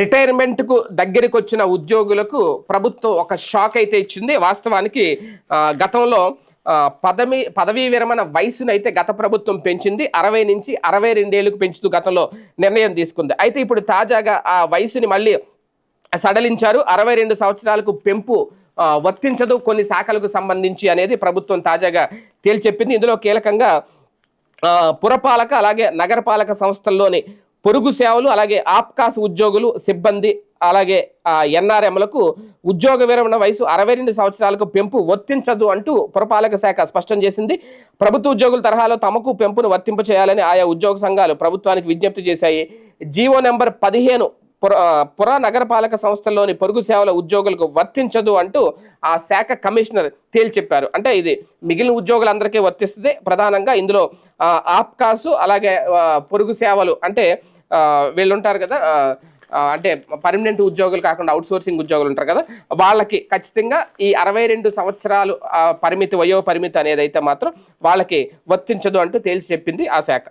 రిటైర్మెంట్కు దగ్గరికి వచ్చిన ఉద్యోగులకు ప్రభుత్వం ఒక షాక్ అయితే ఇచ్చింది. వాస్తవానికి గతంలో పదవి పదవీ విరమణ వయసును అయితే గత ప్రభుత్వం పెంచింది. అరవై నుంచి అరవై రెండేళ్ళకు పెంచుతూ గతంలో నిర్ణయం తీసుకుంది. అయితే ఇప్పుడు తాజాగా ఆ వయసుని మళ్ళీ సడలించారు. అరవై రెండు సంవత్సరాలకు పెంపు వర్తించదు. కొన్ని శాఖలకు సంబంధించి అనేది ప్రభుత్వం తాజాగా తేల్చెప్పింది. ఇందులో కీలకంగా పురపాలక అలాగే నగరపాలక సంస్థల్లోని పొరుగు సేవలు అలాగే ఆప్కాస్ ఉద్యోగులు సిబ్బంది అలాగే ఎన్ఆర్ఎంలకు ఉద్యోగ విరమణ వయసు అరవై రెండు సంవత్సరాలకు పెంపు వర్తించదు అంటూ పురపాలక శాఖ స్పష్టం చేసింది. ప్రభుత్వ ఉద్యోగుల తరహాలో తమకు పెంపును వర్తింప చేయాలని ఆయా ఉద్యోగ సంఘాలు ప్రభుత్వానికి విజ్ఞప్తి చేశాయి. జీవో నెంబర్ పదిహేను పుర పుర నగరపాలక సంస్థల్లోని పొరుగు సేవల ఉద్యోగులకు వర్తించదు అంటూ ఆ శాఖ కమిషనర్ తేల్చెప్పారు. అంటే ఇది మిగిలిన ఉద్యోగులందరికీ వర్తిస్తుంది. ప్రధానంగా ఇందులో ఆప్కాసు అలాగే పొరుగు సేవలు అంటే వీళ్ళు ఉంటారు కదా అంటే పర్మనెంట్ ఉద్యోగులు కాకుండా అవుట్ సోర్సింగ్ ఉద్యోగులు ఉంటారు కదా వాళ్ళకి ఖచ్చితంగా ఈ అరవై రెండు సంవత్సరాలు పరిమితి వయో పరిమితి అనేది అయితే మాత్రం వాళ్ళకి వర్తించదు అంటూ తేల్చి చెప్పింది ఆ శాఖ.